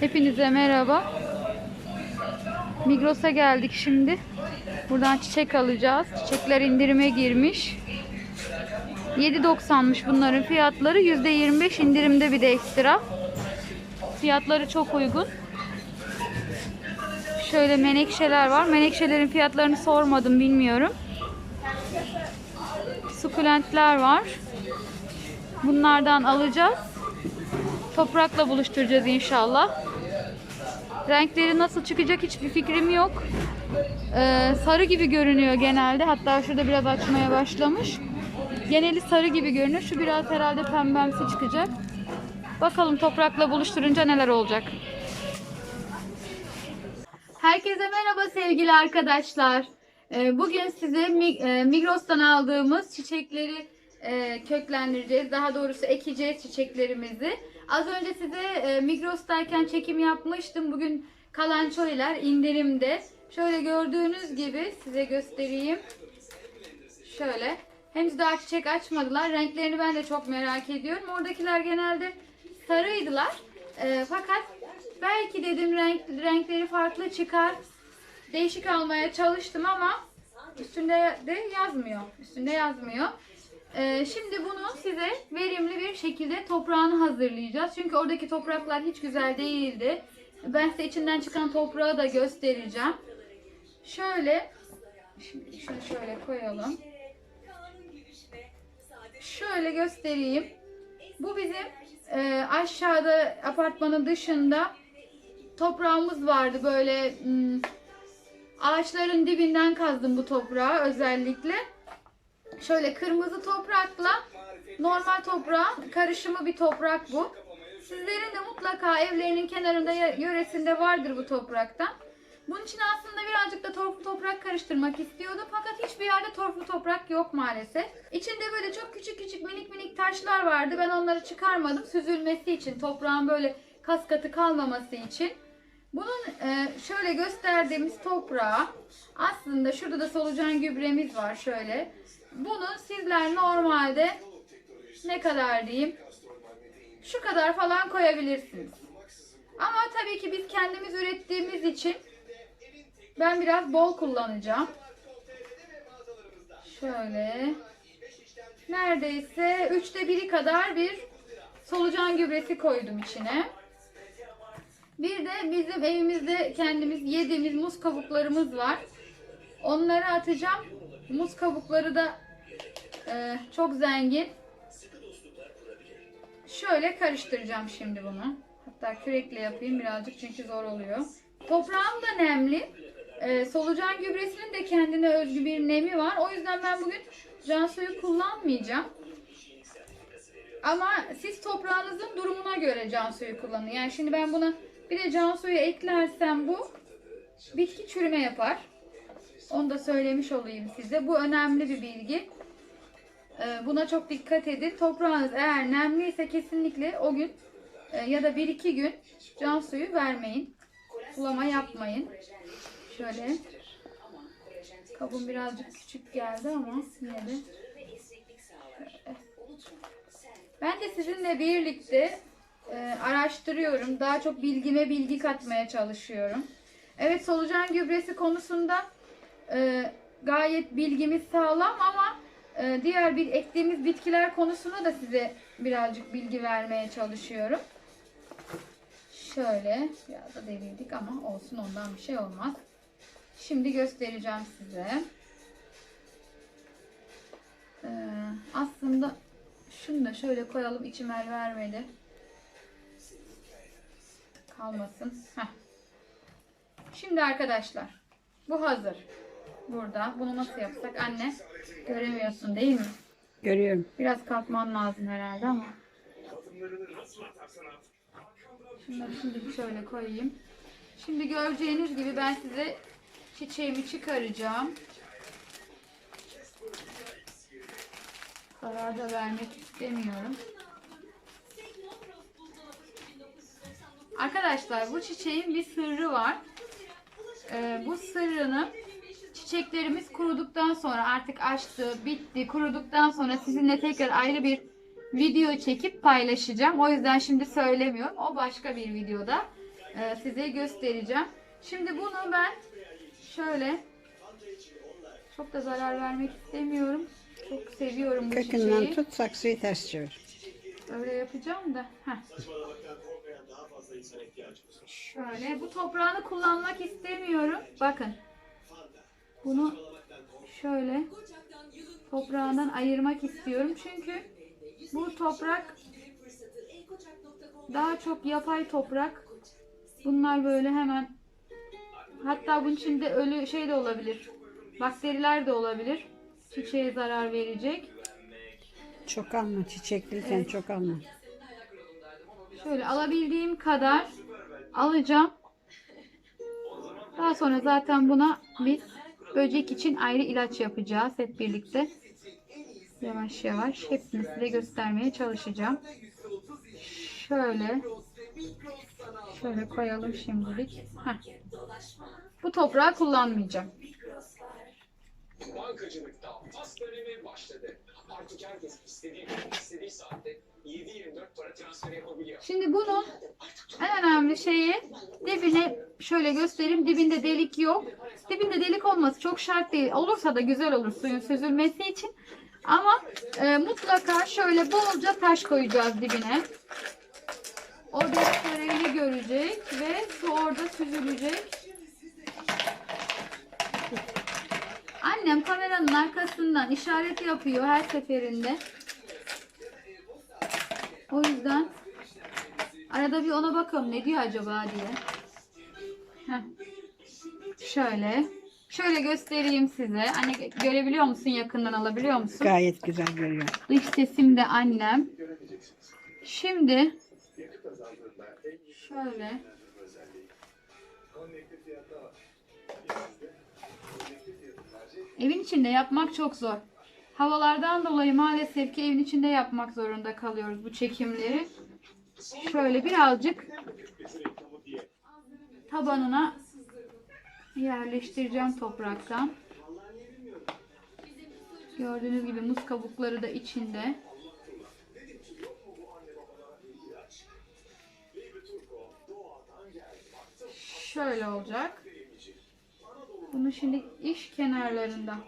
Hepinize merhaba. Migros'a geldik şimdi. Buradan çiçek alacağız. Çiçekler indirime girmiş. 7.90'mış bunların fiyatları. %25 indirimde bir de ekstra. Fiyatları çok uygun. Şöyle menekşeler var. Menekşelerin fiyatlarını sormadım bilmiyorum. Sukulentler var. Bunlardan alacağız. Toprakla buluşturacağız inşallah. Renkleri nasıl çıkacak hiçbir fikrim yok. Ee, sarı gibi görünüyor genelde. Hatta şurada biraz açmaya başlamış. Geneli sarı gibi görünüyor. Şu biraz herhalde pembemsi çıkacak. Bakalım toprakla buluşturunca neler olacak. Herkese merhaba sevgili arkadaşlar. Ee, Bugün size e, Migros'tan aldığımız çiçekleri e, köklendireceğiz. Daha doğrusu ekeceğiz çiçeklerimizi. Az önce size e, Migros'tayken çekim yapmıştım. Bugün kalançoylar indirimde. Şöyle gördüğünüz gibi size göstereyim. Şöyle. Henüz daha çiçek açmadılar. Renklerini ben de çok merak ediyorum. Oradakiler genelde sarıydılar. Ee, fakat belki dedim renk, renkleri farklı çıkar. Değişik almaya çalıştım ama üstünde de yazmıyor. Üstünde yazmıyor. Ee, şimdi bunu size verimli bir şekilde toprağını hazırlayacağız. Çünkü oradaki topraklar hiç güzel değildi. Ben size içinden çıkan toprağı da göstereceğim. Şöyle Şimdi şunu şöyle koyalım. Şöyle göstereyim. Bu bizim e, aşağıda apartmanın dışında toprağımız vardı böyle hmm, ağaçların dibinden kazdım bu toprağı özellikle. Şöyle kırmızı toprakla normal toprağın karışımı bir toprak bu. Sizlerin de mutlaka evlerinin kenarında yöresinde vardır bu topraktan. Bunun için aslında birazcık da torflu toprak karıştırmak istiyordu fakat hiçbir yerde torflu toprak yok maalesef. İçinde böyle çok küçük küçük minik minik taşlar vardı. Ben onları çıkarmadım süzülmesi için, toprağın böyle kas katı kalmaması için. Bunun e, şöyle gösterdiğimiz toprağı aslında şurada da solucan gübremiz var şöyle. Bunu sizler normalde ne kadar diyeyim şu kadar falan koyabilirsiniz. Ama tabii ki biz kendimiz ürettiğimiz için ben biraz bol kullanacağım. Şöyle. Neredeyse üçte biri kadar bir solucan gübresi koydum içine. Bir de bizim evimizde kendimiz yediğimiz muz kabuklarımız var. Onları atacağım. Muz kabukları da e, çok zengin. Şöyle karıştıracağım şimdi bunu. Hatta kürekle yapayım birazcık çünkü zor oluyor. Toprağım da nemli. Ee, solucan gübresinin de kendine özgü bir nemi var. O yüzden ben bugün can suyu kullanmayacağım. Ama siz toprağınızın durumuna göre can suyu kullanın. Yani şimdi ben buna bir de can suyu eklersem bu bitki çürüme yapar. Onu da söylemiş olayım size. Bu önemli bir bilgi. Ee, Buna çok dikkat edin. Toprağınız eğer nemliyse kesinlikle o gün e, ya da bir iki gün can suyu vermeyin. Sulama yapmayın. Şöyle. Kabım birazcık küçük geldi ama yine de. Ben de sizinle birlikte e, araştırıyorum. Daha çok bilgime bilgi katmaya çalışıyorum. Evet solucan gübresi konusunda e, gayet bilgimiz sağlam ama e, diğer bir ektiğimiz bitkiler konusunda da size birazcık bilgi vermeye çalışıyorum. Şöyle biraz da devirdik ama olsun ondan bir şey olmaz. Şimdi göstereceğim size. Ee, aslında şunu da şöyle koyalım içim el vermedi. Kalmasın. Heh. Şimdi arkadaşlar bu hazır. Burada. Bunu nasıl yapsak anne? Göremiyorsun değil mi? Görüyorum. Biraz kalkman lazım herhalde ama. Şunları şimdi şöyle koyayım. Şimdi göreceğiniz gibi ben size çiçeğimi çıkaracağım. Karar da vermek istemiyorum. Arkadaşlar bu çiçeğin bir sırrı var. Ee, bu sırrını çiçeklerimiz kuruduktan sonra artık açtı, bitti, kuruduktan sonra sizinle tekrar ayrı bir video çekip paylaşacağım. O yüzden şimdi söylemiyorum. O başka bir videoda e, size göstereceğim. Şimdi bunu ben şöyle çok da zarar vermek istemiyorum. Çok seviyorum bu Kökünden çiçeği. tut saksıyı ters çevir. Öyle yapacağım da. Heh. Şöyle bu toprağını kullanmak istemiyorum. Bakın. Bunu şöyle toprağından ayırmak istiyorum. Çünkü bu toprak daha çok yapay toprak. Bunlar böyle hemen hatta bunun içinde ölü şey de olabilir. Bakteriler de olabilir. Çiçeğe zarar verecek. Çok alma çiçekliyken çok alma. Şöyle alabildiğim kadar alacağım. Daha sonra zaten buna biz böcek için ayrı ilaç yapacağız hep birlikte. Yavaş yavaş hepsini size göstermeye çalışacağım. Şöyle şöyle koyalım şimdilik. Heh. Bu toprağı kullanmayacağım. Bankacılıkta pas dönemi başladı. Artık herkes istediği istediği saatte 7-24 para transferi yapabiliyor. Şimdi bunun en önemli şeyi dibine şöyle göstereyim. Dibinde delik yok. Dibinde delik olması çok şart değil. Olursa da güzel olur suyun süzülmesi için. Ama e, mutlaka şöyle bolca taş koyacağız dibine. O destereyi görecek ve su orada süzülecek. Annem kameranın arkasından işaret yapıyor her seferinde. O yüzden arada bir ona bakalım ne diyor acaba diye. Heh. Şöyle. Şöyle göstereyim size. Anne görebiliyor musun? Yakından alabiliyor musun? Gayet güzel görüyor. Dış sesim de annem. Şimdi şöyle Evin içinde yapmak çok zor. Havalardan dolayı maalesef ki evin içinde yapmak zorunda kalıyoruz bu çekimleri. Şöyle birazcık tabanına yerleştireceğim topraktan. Gördüğünüz gibi muz kabukları da içinde. Şöyle olacak. Bunu şimdi iş kenarlarında.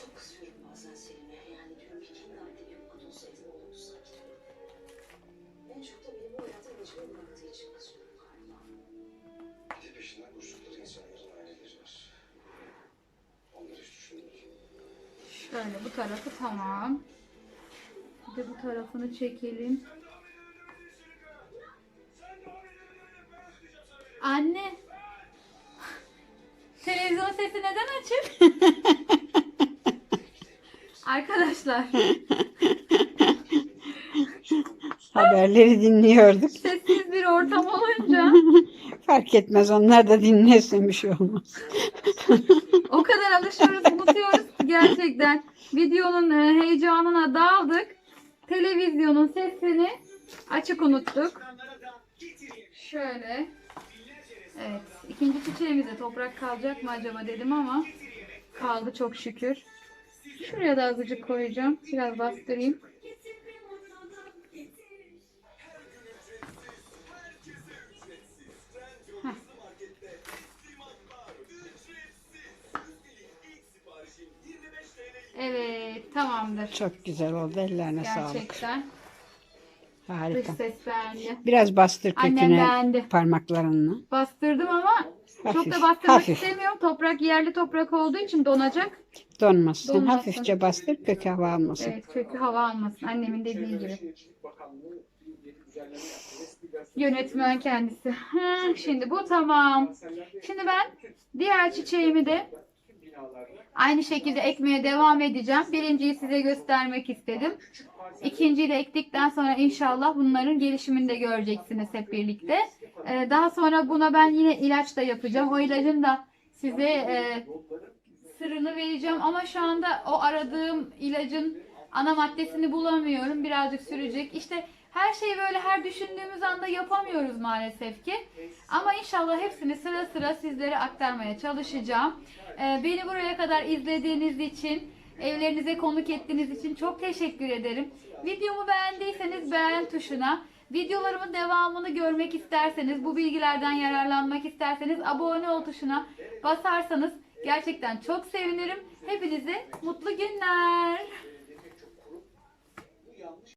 Çok kızıyorum bazen Selim'e. Yani diyorum ki kendi haline bir kurtulsaydı ne olurdu sanki. En çok da benim bu hayata ilacımı bıraktığı için kızıyorum galiba. Bir de peşinden koştukları insanların aileleri var. Onları hiç düşünmüyoruz. Şöyle bu tarafı tamam. Bir de bu tarafını çekelim. Anne. Televizyon sesi neden açık? Arkadaşlar Haberleri dinliyorduk. sessiz bir ortam olunca Fark etmez onlar da dinlesin bir şey olmaz. o kadar alışıyoruz unutuyoruz gerçekten videonun e, heyecanına daldık. Televizyonun sesini açık unuttuk. Şöyle. Evet. ikinci çiçeğimize toprak kalacak mı acaba dedim ama kaldı çok şükür. Şuraya da azıcık koyacağım. Biraz bastırayım. Evet, tamamdır. Çok güzel oldu. Ellerine sağlık. Gerçekten. Dış Harika. ses beğendi. Biraz bastır Annem köküne beğendi. parmaklarınla. Bastırdım ama çok Hafif, da bastırmak hafif. istemiyorum. Toprak yerli toprak olduğu için donacak. Donmasın. Donmasın. Hafifçe bastır kök hava almasın. Evet, kökü hava almasın. Annemin dediği gibi. Şehircilik Bakanlığı bir yeni düzenleme yaptı. Resmi gazete- Yönetmen kendisi. Hı, şimdi bu tamam. Şimdi ben diğer çiçeğimi de aynı şekilde ekmeye devam edeceğim. Birinciyi size göstermek istedim. İkinciyi de ektikten sonra inşallah bunların gelişimini de göreceksiniz hep birlikte. Ee, daha sonra buna ben yine ilaç da yapacağım. O ilacın da size e, sırrını vereceğim ama şu anda o aradığım ilacın ana maddesini bulamıyorum. Birazcık sürecek. İşte Her şeyi böyle her düşündüğümüz anda yapamıyoruz maalesef ki. Ama inşallah hepsini sıra sıra sizlere aktarmaya çalışacağım. Ee, beni buraya kadar izlediğiniz için, evlerinize konuk ettiğiniz için çok teşekkür ederim. Videomu beğendiyseniz beğen tuşuna, videolarımın devamını görmek isterseniz, bu bilgilerden yararlanmak isterseniz abone ol tuşuna basarsanız gerçekten çok sevinirim. Hepinize mutlu günler.